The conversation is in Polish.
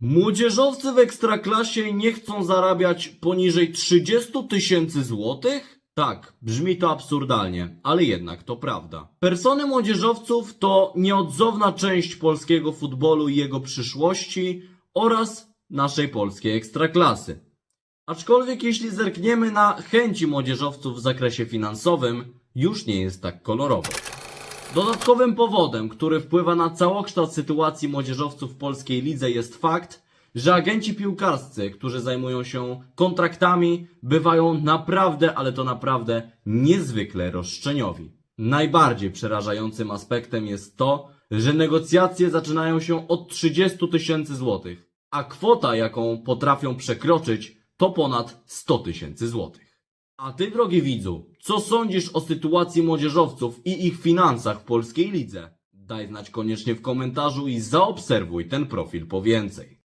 Młodzieżowcy w ekstraklasie nie chcą zarabiać poniżej 30 tysięcy złotych? Tak, brzmi to absurdalnie, ale jednak to prawda. Persony młodzieżowców to nieodzowna część polskiego futbolu i jego przyszłości oraz naszej polskiej ekstraklasy. Aczkolwiek jeśli zerkniemy na chęci młodzieżowców w zakresie finansowym, już nie jest tak kolorowo. Dodatkowym powodem, który wpływa na całokształt sytuacji młodzieżowców w polskiej lidze jest fakt, że agenci piłkarscy, którzy zajmują się kontraktami, bywają naprawdę, ale to naprawdę niezwykle roszczeniowi. Najbardziej przerażającym aspektem jest to, że negocjacje zaczynają się od 30 tysięcy złotych, a kwota, jaką potrafią przekroczyć, to ponad 100 tysięcy złotych. A ty, drogi widzu, co sądzisz o sytuacji młodzieżowców i ich finansach w polskiej lidze? Daj znać koniecznie w komentarzu i zaobserwuj ten profil po więcej.